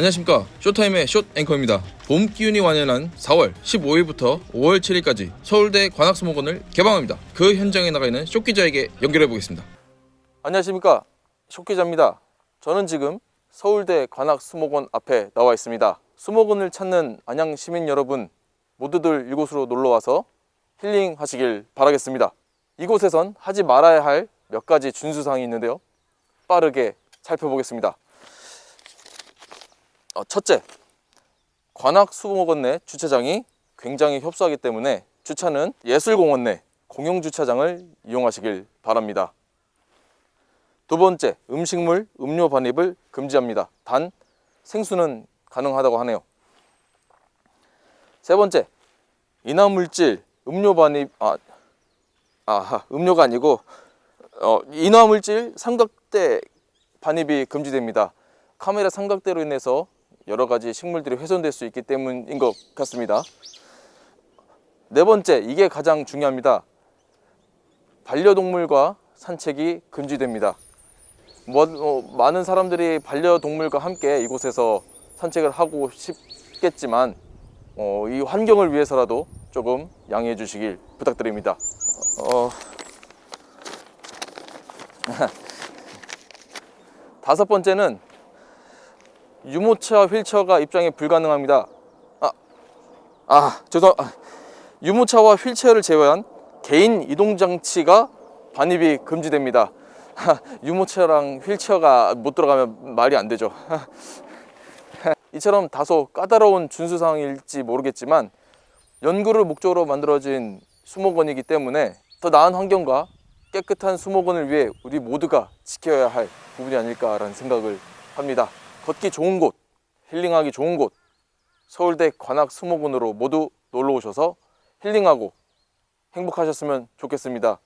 안녕하십니까. 쇼타임의 숏 앵커입니다. 봄 기운이 완연한 4월 15일부터 5월 7일까지 서울대 관악수목원을 개방합니다. 그 현장에 나가 있는 쇼 기자에게 연결해 보겠습니다. 안녕하십니까. 쇼 기자입니다. 저는 지금 서울대 관악수목원 앞에 나와 있습니다. 수목원을 찾는 안양 시민 여러분 모두들 이곳으로 놀러 와서 힐링 하시길 바라겠습니다. 이곳에선 하지 말아야 할 몇 가지 준수사항이 있는데요. 빠르게 살펴보겠습니다. 어, 첫째, 관악수목원 내 주차장이 굉장히 협소하기 때문에 주차는 예술공원 내 공용주차장을 이용하시길 바랍니다. 두 번째, 음식물, 음료 반입을 금지합니다. 단 생수는 가능하다고 하네요. 세 번째, 인화물질, 음료 반입, 아, 아 음료가 아니고 어, 인화물질 삼각대 반입이 금지됩니다. 카메라 삼각대로 인해서 여러 가지 식물들이 훼손될 수 있기 때문인 것 같습니다. 네 번째, 이게 가장 중요합니다. 반려동물과 산책이 금지됩니다. 뭐, 어, 많은 사람들이 반려동물과 함께 이곳에서 산책을 하고 싶겠지만 어, 이 환경을 위해서라도 조금 양해해 주시길 부탁드립니다. 어, 다섯 번째는 유모차 휠체어가 입장이 불가능합니다. 아, 아 죄송. 아, 유모차와 휠체어를 제외한 개인 이동 장치가 반입이 금지됩니다. 유모차랑 휠체어가 못 들어가면 말이 안 되죠. 이처럼 다소 까다로운 준수 사항일지 모르겠지만 연구를 목적으로 만들어진 수목원이기 때문에 더 나은 환경과 깨끗한 수목원을 위해 우리 모두가 지켜야 할 부분이 아닐까라는 생각을 합니다. 걷기 좋은 곳, 힐링하기 좋은 곳, 서울대 관악 수목원으로 모두 놀러 오셔서 힐링하고 행복하셨으면 좋겠습니다.